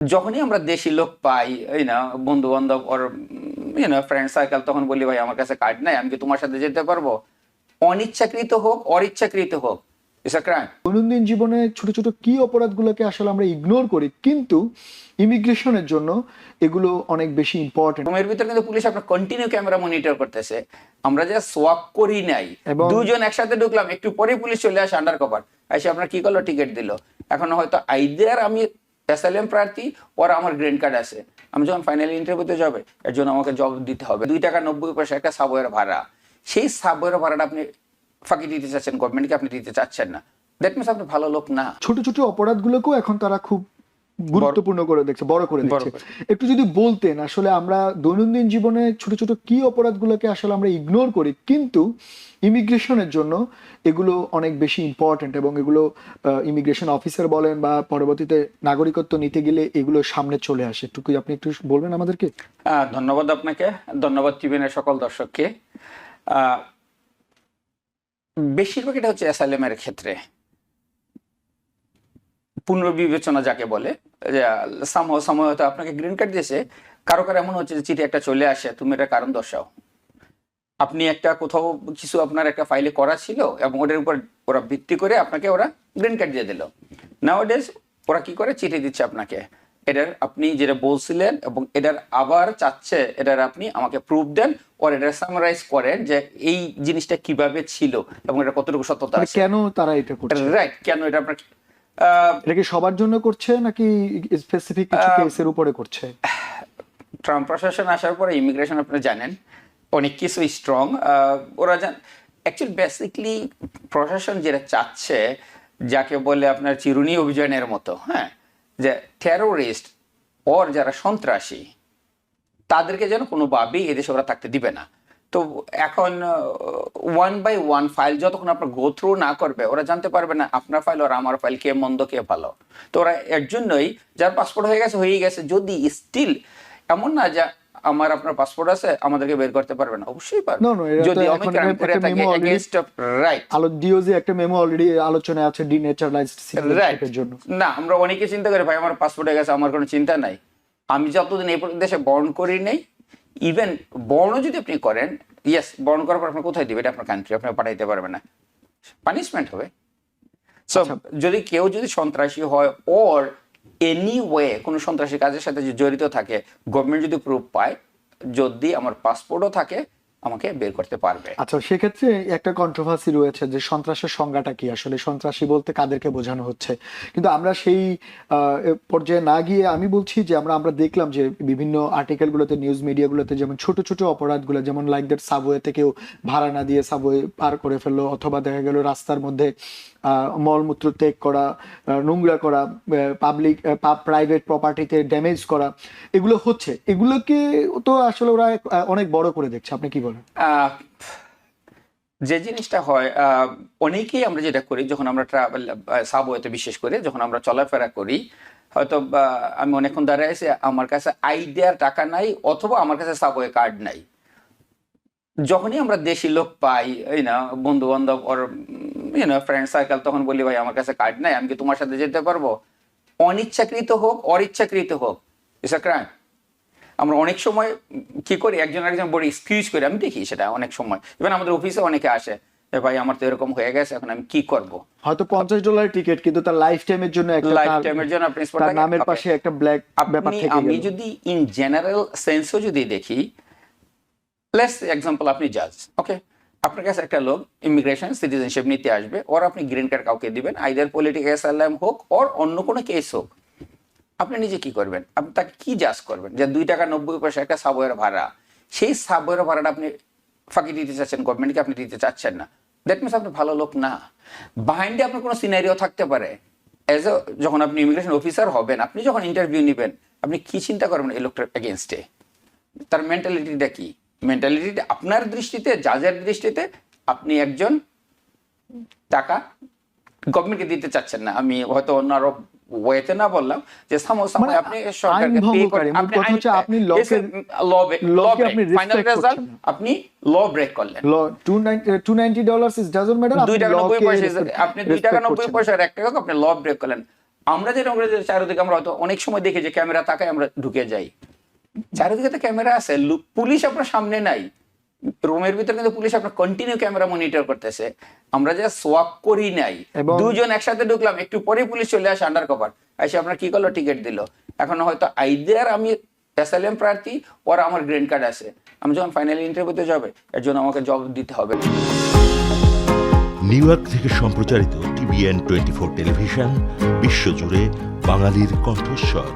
যখনই আমরা দেশি লোক পাই এই না বন্ধু বান্ধব ওর ইউনো ফ্রেন্ড সার্কেল তখন বলি ভাই আমার কাছে কার্ড নাই আমি কি তোমার সাথে যেতে পারব? অনিচ্ছাকৃত হোক অরিচ্ছাকৃত হোক দৈনন্দিন জীবনে ছোট ছোট কি অপরাধগুলোকে আসলে আমরা ইগনোর করি কিন্তু ইমিগ্রেশনের জন্য এগুলো অনেক বেশি ইম্পর্টেন্ট রুমের ভিতরে কিন্তু পুলিশ আপনার কন্টিনিউ ক্যামেরা মনিটর করতেছে। আমরা যা সোয়াপ করি নাই। দুজন একসাথে ঢুকলাম একটু পরে পুলিশ চলে আসে আন্ডার কভার এসে আপনার কি করল? টিকিট দিল। এখন হয়তো আইদার আমি অ্যাসাইলাম প্রার্থী ওরা আমার গ্রিন কার্ড আছে আমি যখন ফাইনালি ইন্টারভিউতে যাবে, এর জন্য আমাকে জব দিতে হবে। দুই টাকা নব্বই পয়সা একটা সাবওয়ের ভাড়া। সেই সাবওয়ের ভাড়াটা আপনি ফাঁকি দিতে চাচ্ছেন গভর্নমেন্টকে আপনি দিতে চাচ্ছেন না। দ্যাট মিনস আপনি ভালো লোক না। ছোট ছোট অপরাধগুলোকেও এখন তারা খুব গুরুত্বপূর্ণ করে দেখছে বড় করে দেখছে। একটু যদি বলতেন আসলে আমরা দৈনন্দিন জীবনে ছোট ছোট কি অপরাধগুলোকে আসলে আমরা ইগনোর করি কিন্তু ইমিগ্রেশনের জন্য এগুলো অনেক বেশি ইম্পর্টেন্ট এবং এগুলো ইমিগ্রেশন অফিসার বলেন বা পরবর্তীতে নাগরিকত্ব নিতে গেলে এগুলো সামনে চলে আসে। একটু কি আপনি একটু বলবেন আমাদেরকে? ধন্যবাদ আপনাকে। ধন্যবাদ টিভিএনের সকল দর্শককে। আহ, বেশিরভাগ এটা হচ্ছে অ্যাসাইলেমের ক্ষেত্রে। পুনর্বিবেচনা যাকে বলে সময় হয়তো আপনাকে গ্রিন কার্ড দিয়েছে। কারও কারও এমন হচ্ছে যে চিঠি একটা চলে আসে তুমি এটা কারণ দর্শাও। আপনি একটা কোথাও কিছু আপনার একটা ফাইলে করা ছিল এবং ওটার উপর ওরা ভিত্তি করে আপনাকে ওরা গ্রিন কার্ড দিয়ে দিল। নাওডেজ ওরা কি করে? চিঠি দিচ্ছে আপনাকে। এটার আপনি যেটা বলছিলেন এবং এটার আবার চাচ্ছে এটার আপনি আমাকে প্রুফ দেন ওর এটা সামারাইজ করেন যে এই জিনিসটা কীভাবে ছিল এবং এটা কতটুকু সত্যতা মানে কেন তারা এটা রাইট কেন এটা আপনার এটা কি সবার জন্য করছে নাকি স্পেসিফিক কিছু কেসের উপরে করছে? ট্রাম্প প্রশাসন আসার পরে ইমিগ্রেশন আপনারা জানেন অনেক কিছু স্ট্রং ওরা জান অ্যাকচুয়ালি বেসিকলি প্রশাসন যেটা চাচ্ছে যাকে বলে আপনার চিরুনি অভিযানের মতো হ্যাঁ যে টেরোরিস্ট ওর যারা সন্ত্রাসী তাদেরকে যেন কোনোভাবেই এদেশে ওরা থাকতে দিবে না। তো এখন ওয়ান বাই ওয়ান ফাইল যতক্ষণ আপনার গো থ্রু না করবে ওরা জানতে পারবে না আপনার ফাইল আর আমার ফাইল কে মন্দ কে ভালো। তো ওরা এর জন্যই যার পাসপোর্ট হয়ে গেছে হয়ে গেছে। যদি স্টিল এমন না যে আমার আপনার পাসপোর্ট আছে আমাদেরকে বের করতে পারবে না। অবশ্যই পারবে। যদি আমি ক্রাইম করে থাকি এগেইনস্ট অফ রাইট আলো ডিওজি একটা মেমো অলরেডি আলোচনায় আছে ডিনেচারালাইজড সিটিজেনশিপের জন্য। না আমরা অনেকে চিন্তা করি ভাই আমার পাসপোর্ট হয়ে গেছে আমার কোনো চিন্তা নাই। আমি যতদিন এই দেশে বর্ণ করি নেই ইভেন বর্ণ যদি আপনি করেন ইয়েস বর্ণ করার পর আপনার কোথায় দিবে? এটা আপনার কান্ট্রি আপনি পাঠাইতে পারবেন না। পানিশমেন্ট হবে। সো আচ্ছা। যদি কেউ যদি সন্ত্রাসী হয় ওর এনি ওয়ে কোনো সন্ত্রাসী কাজের সাথে জড়িত থাকে গভর্নমেন্ট যদি প্রুফ পায় যদি আমার পাসপোর্টও থাকে আমাকে বের করতে পারবে। আচ্ছা সেক্ষেত্রে একটা কন্ট্রোভার্সি রয়েছে যে সন্ত্রাসের সংজ্ঞাটা কি? আসলে সন্ত্রাসী বলতে কাদেরকে বোঝানো হচ্ছে? কিন্তু আমরা সেই পর্যায়ে না গিয়ে আমি বলছি যে আমরা আমরা দেখলাম যে বিভিন্ন আর্টিকেলগুলোতে নিউজ মিডিয়াগুলোতে যেমন ছোট ছোট অপরাধগুলো, যেমন লাইক দ্যাট সাবওয়েতে কেউ ভাড়া না দিয়ে সাবওয়ে পার করে ফেলল, অথবা দেখা গেল রাস্তার মধ্যে মলমূত্র ত্যাগ করা নোংরা করা পাবলিক প্রাইভেট প্রপার্টিতে ড্যামেজ করা, এগুলো হচ্ছে। এগুলোকে তো আসলে ওরা অনেক বড় করে দেখছে। আপনি কি বলেন? আহ, যে জিনিসটা হয় অনেকেই আমরা যেটা করি যখন আমরা ট্রাভেল সাবওয়েতে বিশেষ করে যখন আমরা চলাফেরা করি হয়তো আমি অনেকক্ষণ দাঁড়ায় আছি আমার কাছে আইডিয়ার টাকা নাই অথবা আমার কাছে সাবওয়ে কার্ড নাই। যখনই আমরা দেশি লোক পাই এই না বন্ধু বান্ধব ওর ইউনো ফ্রেন্ড সার্কেল তখন বলি ভাই আমার কাছে কার্ড নাই আমি কি তোমার সাথে যেতে পারব? অনিচ্ছাকৃত হোক অরিচ্ছাকৃত হোক ইটস আ ক্রাইম আমরা অনেক সময় কি করি? একজন একজন বড় এক্সকিউজ করি। আমি দেখি সেটা অনেক সময়। ইভেন আমাদের অফিসে অনেকে আসে ভাই আমার তো এরকম হয়ে গেছে এখন আমি কি করব? হয়তো পঞ্চাশ ডলার টিকিট কিন্তু তার লাইফ টাইমের জন্য একটা লাইফ টাইমের জন্য আপনি তার নামের পাশে একটা ব্ল্যাক ব্যাপার থেকে আমি যদি ইন জেনারেল সেন্সও যদি দেখি লেটস এক্সাম্পল আপনি জাজ ওকে আপনার কাছে একটা লোক ইমিগ্রেশন সিটিজেনশিপ নিতে আসবে ওর আপনি গ্রিন কার্ড কাউকে দিবেন আইদার পলিটিক্যাল অ্যাসাইলাম হোক ওর অন্য কোনো কেস হোক। আপনি নিজে কি করবেন? আপনি তাকে কি জাজ করবেন? যে দুই টাকা নব্বই পয়সা একটা সাবওয়ের ভাড়া। সেই সাবওয়ের ভাড়াটা আপনি ফাঁকি দিতে চাচ্ছেন গভর্নমেন্টকে আপনি দিতে চাচ্ছেন না। দ্যাট মিনস আপনি ভালো লোক না। বাহাইন্ডে আপনার কোনো সিনারিও থাকতে পারে। এজ এ যখন আপনি ইমিগ্রেশন অফিসার হবেন, আপনি যখন ইন্টারভিউ নেবেন, আপনি কি চিন্তা করবেন এই লোকটার এগেনস্টে তার মেন্টালিটিটা কি? মেন্টালিটিটা আপনার দৃষ্টিতে জাজের দৃষ্টিতে আপনি একজন টাকা গভর্নমেন্টকে দিতে চাচ্ছেন না। আমি হয়তো অন্য আরও ওয়েতে না বললাম যে সামো সামো মানে আপনি সরকারকে pay করেন। আপনি আপনি break. আপনি করছেন না। আপনি ল ব্রেক করলেন two ninety dollars is doesn't matter টাকা নব্বই পয়সা আপনি দুই টাকা নব্বই পয়সার এক টাকা আপনি ল ব্রেক করলেন আমরা যেটা আমরা চারিদিকে আমরা হয়তো অনেক সময় দেখি যে ক্যামেরা তাকায় আমরা ঢুকে যাই চারিদিকে তো ক্যামেরা আছে পুলিশ আপনার সামনে নাই রুমের ভিতরে কিন্তু পুলিশ আপনার কন্টিনিউ ক্যামেরা মনিটর করতেছে। আমরা যা সোয়াপ করি নাই। দুজন একসাথে ঢুকলাম একটু পরে পুলিশ চলে আসে আন্ডার কভার এসে আপনার কি করল? টিকিট দিল। এখন হয়তো আইদার আমি এসএলএম প্রার্থী ওর আমার গ্রিন কার্ড আছে। আমি যখন ফাইনালি ইন্টারভিউতে যাবে এর জন্য আমাকে জব দিতে হবে। নিউ ইয়র্ক থেকে সম্প্রচারিত টিভিএন টোয়েন্টি ফোর টেলিভিশন বিশ্বজুড়ে বাঙালির কণ্ঠস্বর।